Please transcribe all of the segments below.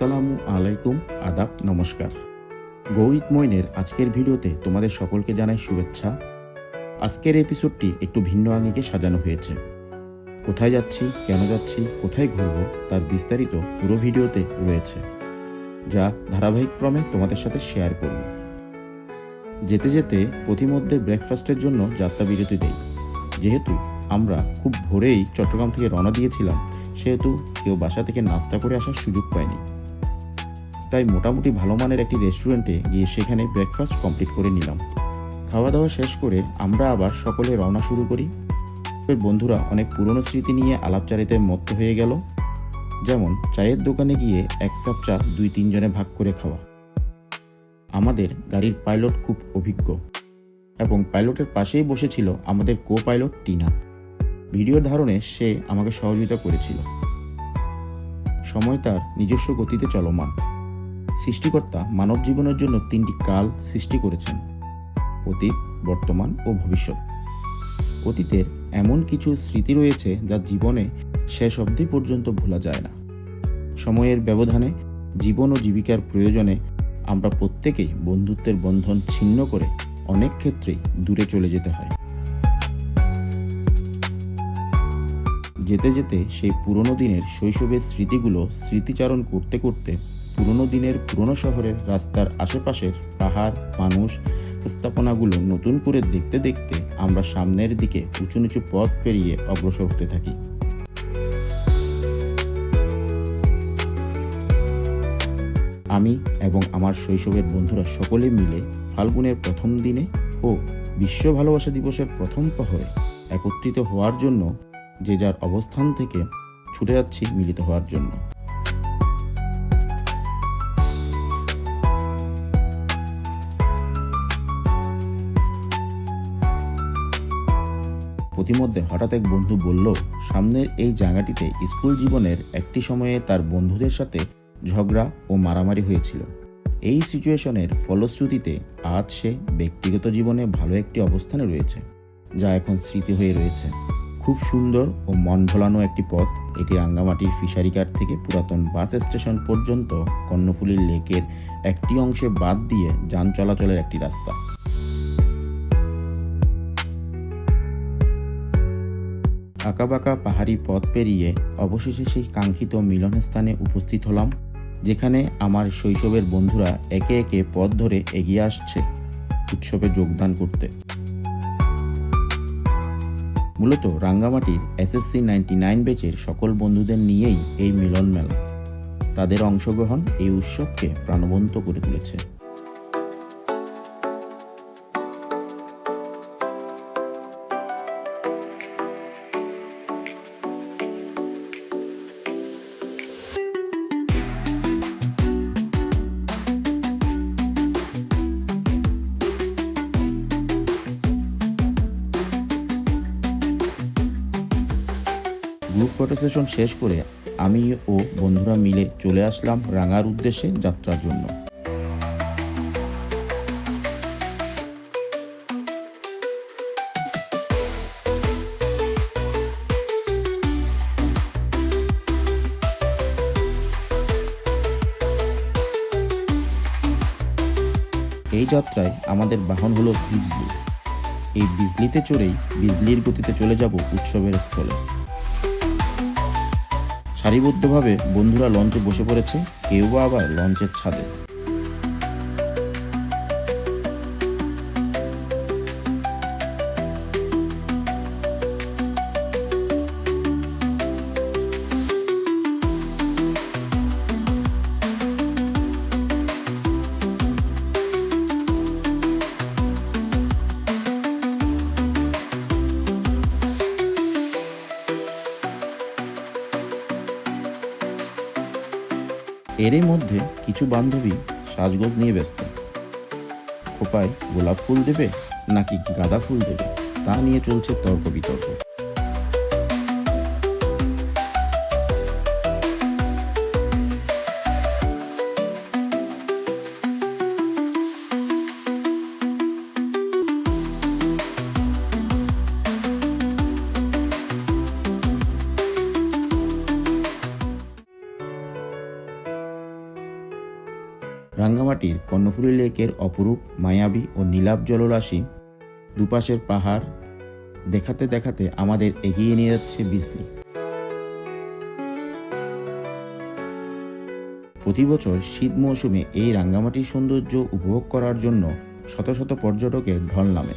আসসালামু আলাইকুম, আদাব, নমস্কার। গৌরিত মইনের আজকের ভিডিওতে তোমাদের সকলকে জানাই শুভেচ্ছা। আজকের এপিসোডটি একটু ভিন্ন আঙ্গিকে সাজানো হয়েছে। কোথায় যাচ্ছি, কেন যাচ্ছি, কোথায় ঘুরব, তার বিস্তারিত পুরো ভিডিওতে রয়েছে। যা ধারাবাহিক ক্রমে তোমাদের সাথে শেয়ার করব। যেতে যেতে পথিমধ্যে ব্রেকফাস্টের জন্য যাত্রা বিরতি দেই। যেহেতু আমরা খুব ভোরেই চট্টগ্রাম থেকে রওনা দিয়েছিলাম, সেহেতু কেউ বাসা থেকে নাস্তা করে আসার সুযোগ পায়নি তাই মোটামুটি ভালো মানের একটি রেস্টুরেন্টে গিয়ে সেখানে ব্রেকফাস্ট কমপ্লিট করে নিলাম। খাওয়া দাওয়া শেষ করে আমরা আবার সকলে রওনা শুরু করি। বন্ধুরা অনেক পুরনো স্মৃতি নিয়ে আলাপচারিতে মত্ত হয়ে গেল। যেমন চায়ের দোকানে গিয়ে এক কাপ চা দুই তিনজনে ভাগ করে খাওয়া। আমাদের গাড়ির পাইলট খুব অভিজ্ঞ এবং পাইলটের পাশেই বসেছিল আমাদের কো পাইলট টিনা। ভিডিওর ধারণে সে আমাকে সহযোগিতা করেছিল। সময় তার নিজস্ব গতিতে চলমান। সৃষ্টিকর্তা মানব জীবনের জন্য তিনটি কাল সৃষ্টি করেছেন, অতীত, বর্তমান ও ভবিষ্যৎ। অতীতের এমন কিছু স্মৃতি রয়েছে যা জীবনে শেষ অবধি পর্যন্ত ভোলা যায় না। সময়ের ব্যবধানে, জীবন ও জীবিকার প্রয়োজনে আমরা প্রত্যেকেই বন্ধুত্বের বন্ধন ছিন্ন করে অনেক ক্ষেত্রেই দূরে চলে যেতে হয়। যেতে যেতে সেই পুরনো দিনের শৈশবের স্মৃতিগুলো স্মৃতিচারণ করতে করতে পুরনো দিনের পুরনো শহরের রাস্তার আশেপাশের পাহাড়, মানুষ, স্থাপনাগুলো নতুন করে দেখতে দেখতে আমরা সামনের দিকে উঁচু নিচু পথ পেরিয়ে অগ্রসর হতে থাকি। আমি এবং আমার শৈশবের বন্ধুরা সকলে মিলে ফাল্গুনের প্রথম দিনে ও বিশ্ব ভালোবাসা দিবসের প্রথম প্রহরে একত্রিত হওয়ার জন্য যে যার অবস্থান থেকে ছুটে যাচ্ছি মিলিত হওয়ার জন্য। প্রতিমধ্যে হঠাৎ এক বন্ধু বলল, সামনের এই জায়গাটিতে স্কুল জীবনের একটি সময়ে তার বন্ধুদের সাথে ঝগড়া ও মারামারি হয়েছিল। এই সিচুয়েশনের ফলশ্রুতিতে আজ সে ব্যক্তিগত জীবনে ভালো একটি অবস্থানে রয়েছে, যা এখন স্মৃতি হয়ে রয়েছে। খুব সুন্দর ও মন ভোলানো একটি পথ এটি রাঙ্গামাটির ফিশারি ঘাট থেকে পুরাতন বাস স্টেশন পর্যন্ত কর্ণফুলী লেকের একটি অংশে বাদ দিয়ে যান চলাচলের একটি রাস্তা। আঁকাবাঁকা পাহাড়ি পথ পেরিয়ে অবশেষে সেই কাঙ্ক্ষিত মিলনস্থানে উপস্থিত হলাম, যেখানে আমার শৈশবের বন্ধুরা একে একে পথ ধরে এগিয়ে আসছে উৎসবে যোগদান করতে। মূলত রাঙ্গামাটির এসএসসি নাইনটি নাইন ব্যাচের সকল বন্ধুদের নিয়েই এই মিলন মেলা তাদের অংশগ্রহণ এই উৎসবকে প্রাণবন্ত করে তুলেছে। গ্রুপ ফটো সেশন শেষ করে আমি ও বন্ধুরা মিলে চলে আসলাম রাঙার উদ্দেশ্যে যাত্রার জন্য। এই যাত্রায় আমাদের বাহন হলো বিজলি। এই বিজলিতে চড়েই বিজলির গতিতে চলে যাব উৎসবের স্থলে। সারিবদ্ধভাবে বন্ধুরা লঞ্চে বসে পড়েছে কেউ বা আবার লঞ্চের ছাদে। এরই মধ্যে কিছু বান্ধবী সাজগোজ নিয়ে ব্যস্ত। খোপায় গোলাপ ফুল দেবে নাকি গাঁদা ফুল দেবে তা নিয়ে চলছে তর্ক বিতর্ক। রাঙ্গামাটির কর্ণফুলী লেকের অপরূপ মায়াবী ও নীলাভ জলরাশি দুপাশের পাহাড় দেখাতে দেখাতে আমাদের এগিয়ে নিয়ে যাচ্ছে বিজলি। প্রতি বছর শীত মৌসুমে এই রাঙ্গামাটির সৌন্দর্য উপভোগ করার জন্য শত শত পর্যটকের ঢল নামে।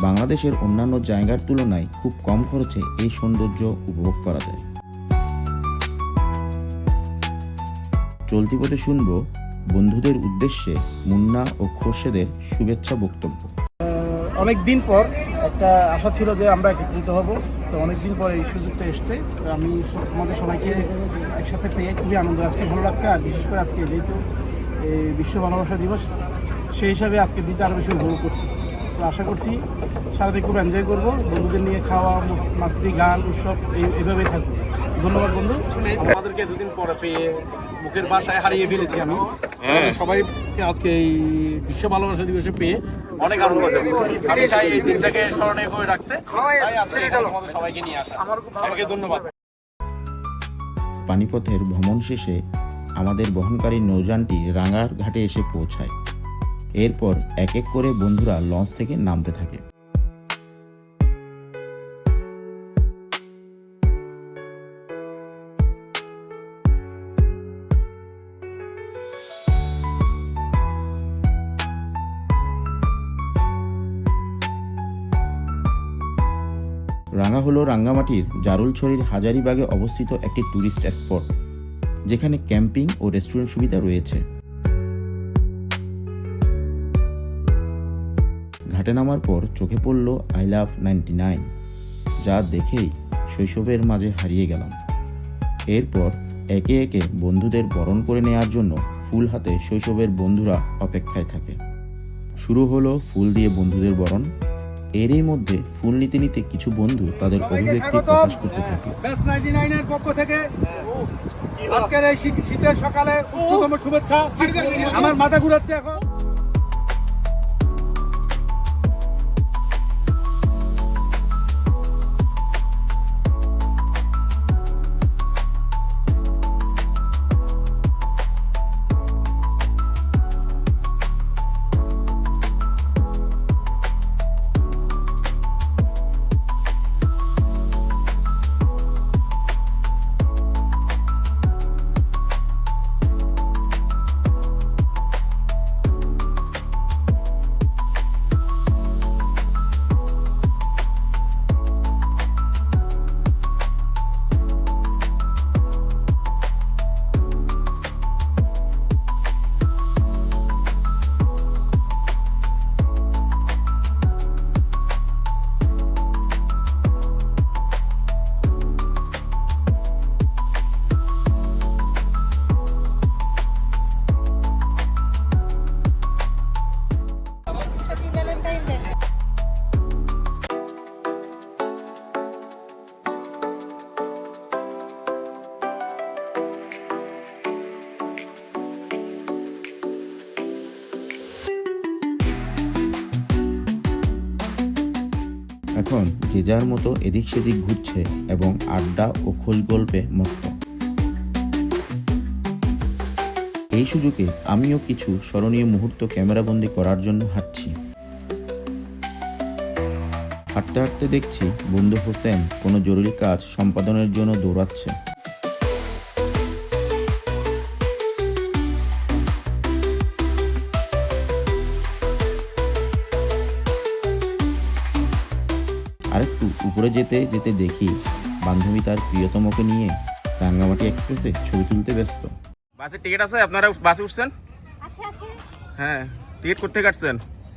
বাংলাদেশের অন্যান্য জায়গার তুলনায় খুব কম খরচে এই সৌন্দর্য উপভোগ করা যায়। চলতি পথে শুনব বন্ধুদের উদ্দেশ্যে মুন্না ও খোরশেদের শুভেচ্ছা বক্তব্য। অনেক দিন পর একটা আশা ছিল যে আমরা একত্রিত হব। তো অনেক দিন পর এই সুযোগটা এসছে। আমি তোমাদের সবাইকে একসাথে পেয়ে খুবই আনন্দ লাগছে ভালো লাগছে। আর বিশেষ করে আজকে যেহেতু এই বিশ্ব ভালোবাসা দিবস সেই হিসাবে আজকে দিনটা আরও বেশি উপভোগ করছি। তো আশা করছি সারাদিন খুব এনজয় করব। বন্ধুদের নিয়ে খাওয়া মস- মাস্তি গান উৎসব এই এইভাবেই থাকব। ধন্যবাদ বন্ধু। আমাদেরকে দুদিন পরে পেয়ে মুখের ভাষায় হারিয়ে ফেলেছি আমি। সবাইকে আজকে এই বিশ্ব ভালোবাসা দিবসে পেয়ে অনেক আনন্দ। আমি চাই এই দিনটাকে স্মরণে করে রাখতে। আমাদের সবাইকে নিয়ে আসা। সবাইকে ধন্যবাদ। পানিপথের ভ্রমণ শেষে আমাদের বহনকারী নৌযানটি রাঙার ঘাটে এসে পৌঁছায়। এরপর এক এক করে বন্ধুরা লঞ্চ থেকে নামতে থাকে। হলো রাঙ্গামাটির জারুলছড়ির হাজারিবাগে অবস্থিত একটি ট্যুরিস্ট স্পট যেখানে ক্যাম্পিং ও রেস্টুরেন্ট সুবিধা রয়েছে। ঘাটে নামার পর চোখে পড়ল আই লাভ নাইনটি নাইন যা দেখেই শৈশবের মাঝে হারিয়ে গেলাম। এরপর একে একে বন্ধুদের বরণ করে নেয়ার জন্য ফুল হাতে শৈশবের বন্ধুরা অপেক্ষায় থাকে। শুরু হলো ফুল দিয়ে বন্ধুদের বরণ এরই মধ্যে ফুল নিতে নিতে কিছু বন্ধু তাদের অভিব্যক্তি প্রকাশ করতে থাকল। বেস্ট নাইনটি নাইনের পক্ষ থেকে আজকের এই শীতের সকালে শুভেচ্ছা। আমার মাথা ঘুরাচ্ছে এখন। যে যার মতো এদিক সেদিক ঘুরছে এবং আড্ডা ও খোঁজ গল্পে মত্ত। এই সুযোগে আমিও কিছু স্মরণীয় মুহূর্ত ক্যামেরাবন্দি করার জন্য হাঁটছি। হাঁটতে হাঁটতে দেখছি বন্ধু হোসেন কোনো জরুরি কাজ সম্পাদনের জন্য দৌড়াচ্ছে। আরেকটু উপরে যেতে যেতে দেখি বান্ধবী তার প্রিয়তমকে নিয়ে রাঙ্গামাটি এক্সপ্রেসে ছবি তুলতে ব্যস্ত। বাসের টিকিট আছে? আপনারা বাসে উঠছেন? আছে আছে। হ্যাঁ। টিকিট করতে কাটছেন?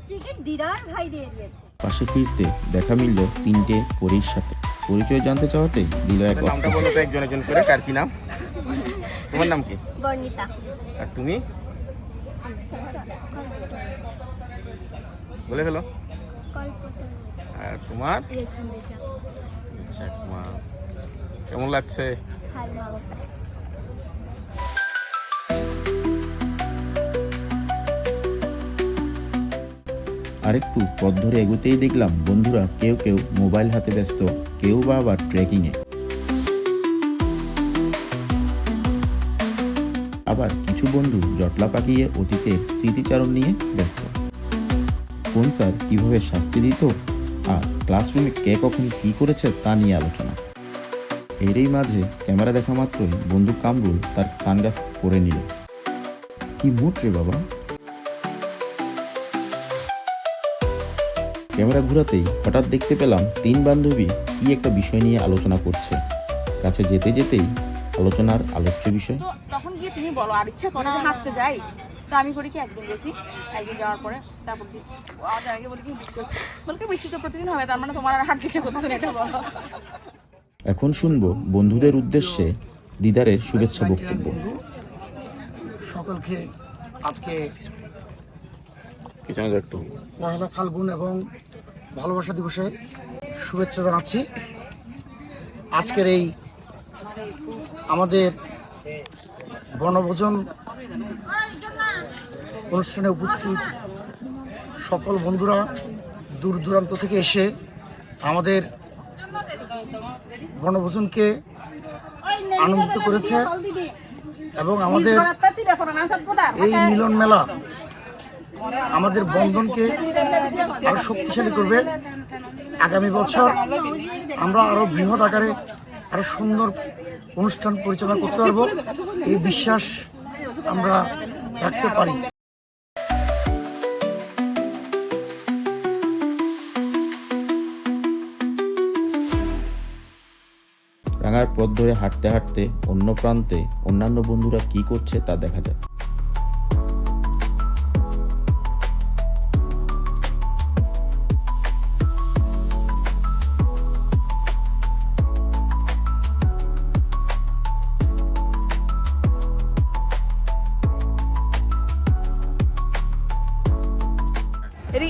টিকিট দিদার ভাই দিয়ে দিয়েছে। পাশে ফিরতে দেখা মিলল তিনটে পরীর সাথে। পরিচয় জানতে চাওয়াতে দিল এক নামটা বলো তো একজন একজন করে কার কি নাম? তোমার নাম কি? বর্ণিতা। আর তুমি? বলে ফেলো। আর তোমার রেছন আচ্ছা তোমার কেমন লাগছে? আরেকটু পথ ধরে এগোতেই দেখলাম বন্ধুরা কেউ কেউ মোবাইল হাতে ব্যস্ত কেউ বা আবার ট্রেকিংয়ে। আবার কিছু বন্ধু জটলা পাকিয়ে অতীতের স্মৃতিচারণ নিয়ে ব্যস্ত। কোন স্যার কীভাবে শাস্তি দিত? আর ক্লাসরুমে কে কখন কি করেছে তা নিয়ে আলোচনা। এরই মাঝে ক্যামেরা দেখা মাত্রই বন্ধু কামরুল তার সানগ্লাস পরে নিল। কি মুড রে বাবা? ক্যামেরা ঘুরাতেই হঠাৎ দেখতে পেলাম তিন বান্ধবী কি একটা বিষয় নিয়ে আলোচনা করছে। কাছে যেতে যেতেই আলোচনার আলোচ্য বিষয়। তখন গিয়ে তুমি বলো, আর ইচ্ছা করে হাঁটতে যাই। তো আমি করি কি একদিন গেছি। একদিন যাওয়ার পরে তারপর আগে বলি কি বৃষ্টি হচ্ছে? বলি কি বৃষ্টি তো প্রতিদিন হবে তার মানে তোমার আর হাঁটতে ইচ্ছে করতেছে না এটা বলো। এখন শুনব বন্ধুদের উদ্দেশ্যে দিদারের শুভেচ্ছা বক্তব্য। বন্ধু। সকলকে আজকে পিছনে পহেলা ফাল্গুন এবং ভালোবাসা দিবসে শুভেচ্ছা জানাচ্ছি। আজকের এই আমাদের বনভোজন অনুষ্ঠানে উপস্থিত সকল বন্ধুরা দূর দূরান্ত থেকে এসে আমাদের বনভোজনকে আনন্দিত করেছে এবং আমাদের এই মিলন মেলা আমাদের বন্ধনকে আরও শক্তিশালী করবে। আগামী বছর আমরা আরও বৃহৎ আকারে আরও সুন্দর অনুষ্ঠান পরিচালনা করতে পারব। এই বিশ্বাস আমরা রাখতে পারি। রাঙার পথ ধরে হাঁটতে হাঁটতে অন্য প্রান্তে অন্যান্য বন্ধুরা কি করছে তা দেখা যায়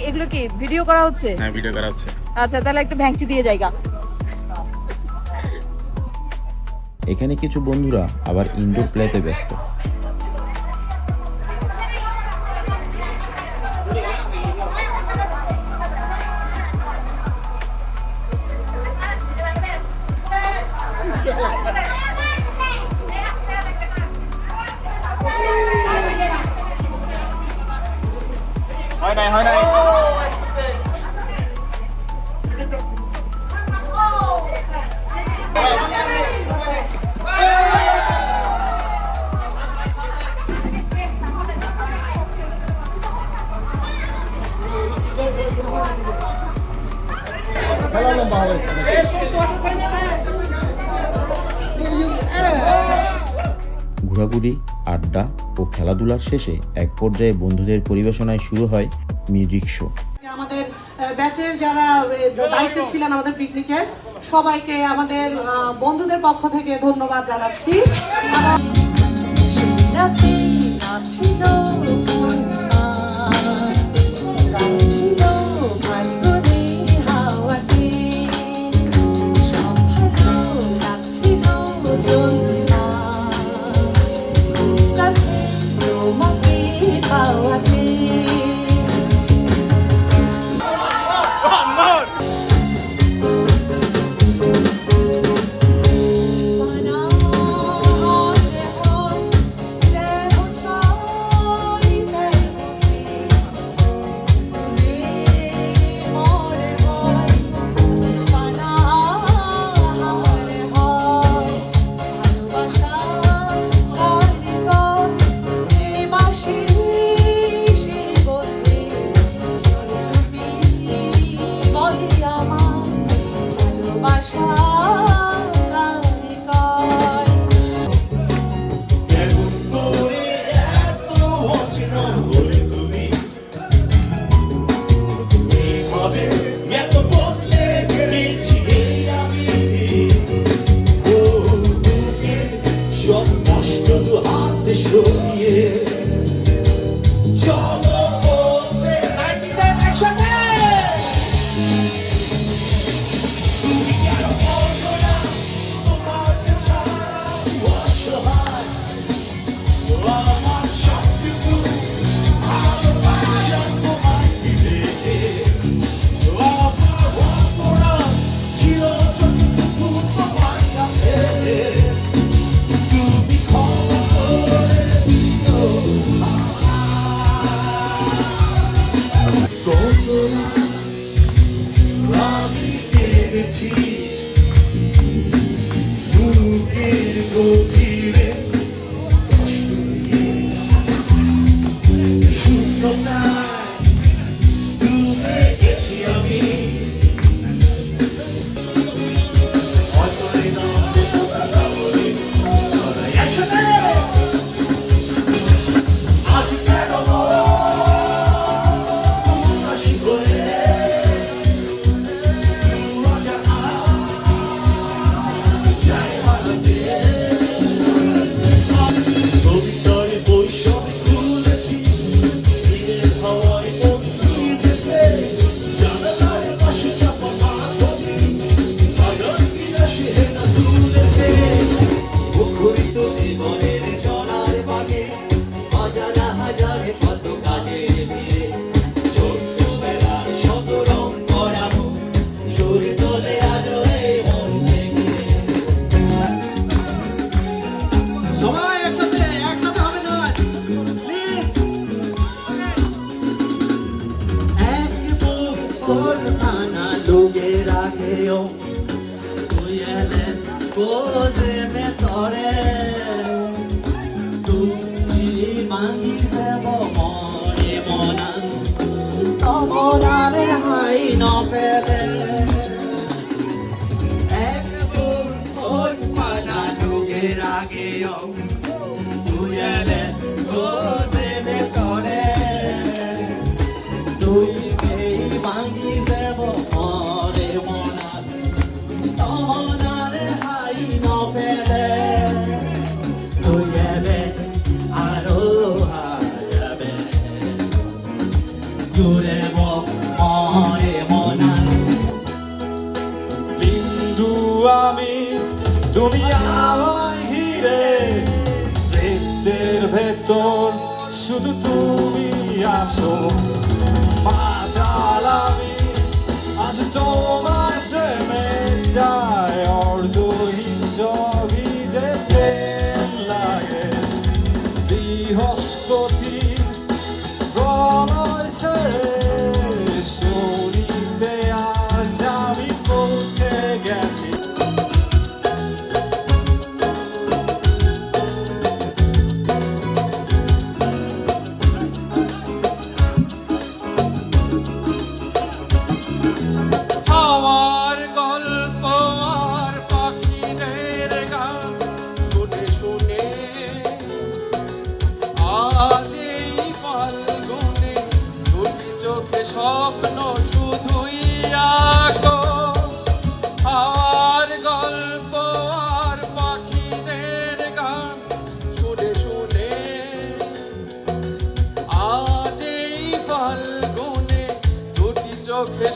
এগুলো কি? ভিডিও করা হচ্ছে? হ্যাঁ ভিডিও করা হচ্ছে। আচ্ছা তাহলে একটু ভ্যাংচি দিয়ে জায়গা। এখানে কিছু বন্ধুরা আবার ইনডোর প্লেতে ব্যস্ত। খেলাধুলার শেষে এক পর্যায়ে বন্ধুদের পরিবেশনায় শুরু হয় মিউজিক শো। আমাদের ব্যাচের যারা দায়িত্বে ছিলেন আমাদের পিকনিকের সবাইকে আমাদের বন্ধুদের পক্ষ থেকে ধন্যবাদ জানাচ্ছি। তুমি আছো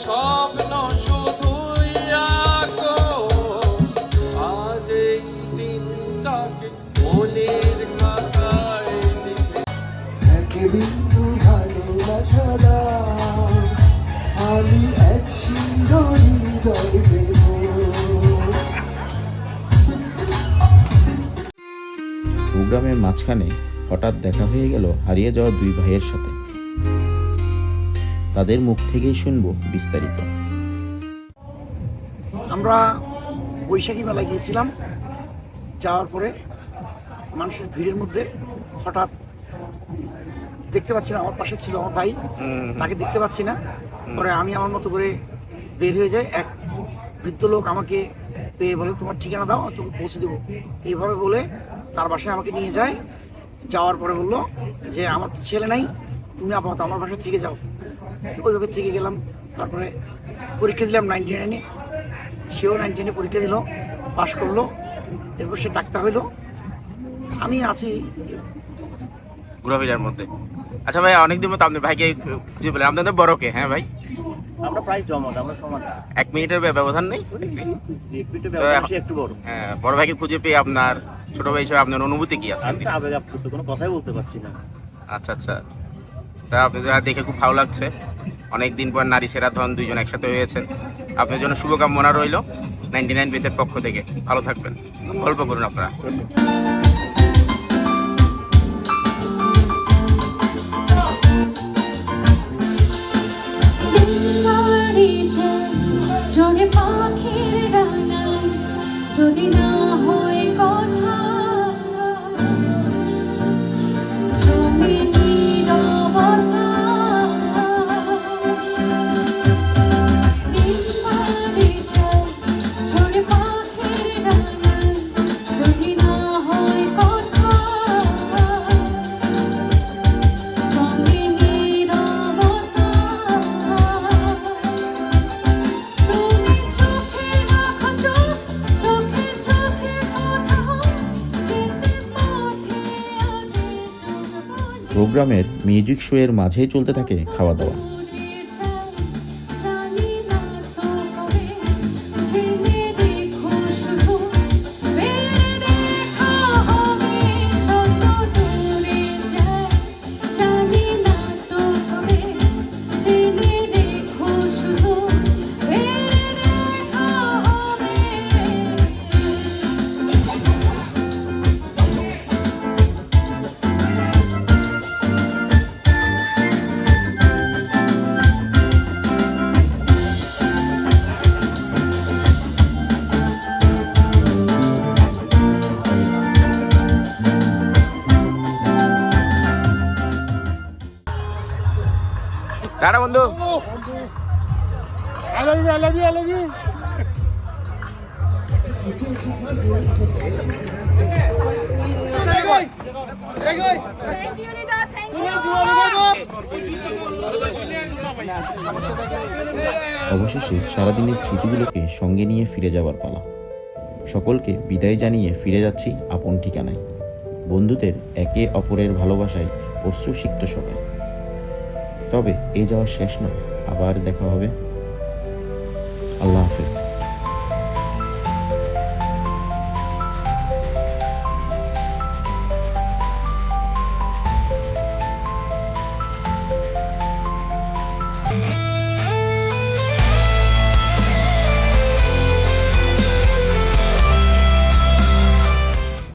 স্বপ্ন শুধুই আঁকো। আজ এই দিনটাকে মনের খাতায় লিখে। একে বিন্দু ভালোবাসা দাও। আমি এক সুন্দর হৃদয় প্রোগ্রামের মাঝখানে হঠাৎ দেখা হয়ে গেল হারিয়ে যাওয়া দুই ভাইয়ের সাথে। তাদের মুখ থেকেই শুনব বিস্তারিত। আমরা বৈশাখী মেলায় গিয়েছিলাম। যাওয়ার পরে মানুষের ভিড়ের মধ্যে হঠাৎ দেখতে পাচ্ছি না আমার পাশে ছিল আমার ভাই। তাকে দেখতে পাচ্ছি না। পরে আমি আমার মতো করে বের হয়ে যাই। এক বৃদ্ধ লোক আমাকে পেয়ে বলে তোমার ঠিকানা দাও তোকে পৌঁছে দেবো। এইভাবে বলে তার বাসায় আমাকে নিয়ে যায়। যাওয়ার পরে বলল যে আমার তো ছেলে নাই তুমি আপাতত আমার বাসায় থেকে যাও। ওইভাবে থেকে গেলাম। তারপরে পরীক্ষা দিলাম নাইনটি নাইনে সেও নাইনটি নাইনে পরীক্ষা দিল পাশ করল। এরপর সে ডাক্তার হইল। আমি আছি। ঘোরাফেরার মধ্যে। আচ্ছা ভাই অনেকদিন মতো আপনি ভাইকে খুঁজে পেলেন। আপনাদের বড় কে হ্যাঁ ভাই? আমরা প্রায় জমত আমরা সমান। এক মিনিটের ব্যবধান নেই? একটু একটু বড়। হ্যাঁ বড় ভাইকে খুঁজে পেয়ে আপনার ছোট ভাই হিসেবে আপনার অনুভূতি কি আছে? আমি তো আবেগ কোনো কথাই বলতে পারছি না। আচ্ছা আচ্ছা। তা আপনাদের দেখে খুব ভালো লাগছে। অনেক দিন পর নারী সেরা ধন দুইজন একসাথে হয়েছেন আপনার জন্য শুভকামনা রইল নাইনটি নাইন বেসের পক্ষ থেকে। ভালো থাকবেন। গল্প করুন আপনারা। পাখির প্রোগ্রামের মিউজিক শোয়ের মাঝেই চলতে থাকে খাওয়া দাওয়া। অবশেষে সারাদিনের স্মৃতিগুলোকে সঙ্গে নিয়ে ফিরে যাওয়ার পালা। সকলকে বিদায় জানিয়ে ফিরে যাচ্ছি আপন ঠিকানায়। বন্ধুদের একে অপরের ভালোবাসায় অশ্রুসিক্ত সবাই। তবে এ যাওয়া শেষ নয়, আবার দেখা হবে। আল্লাহ হাফেজ।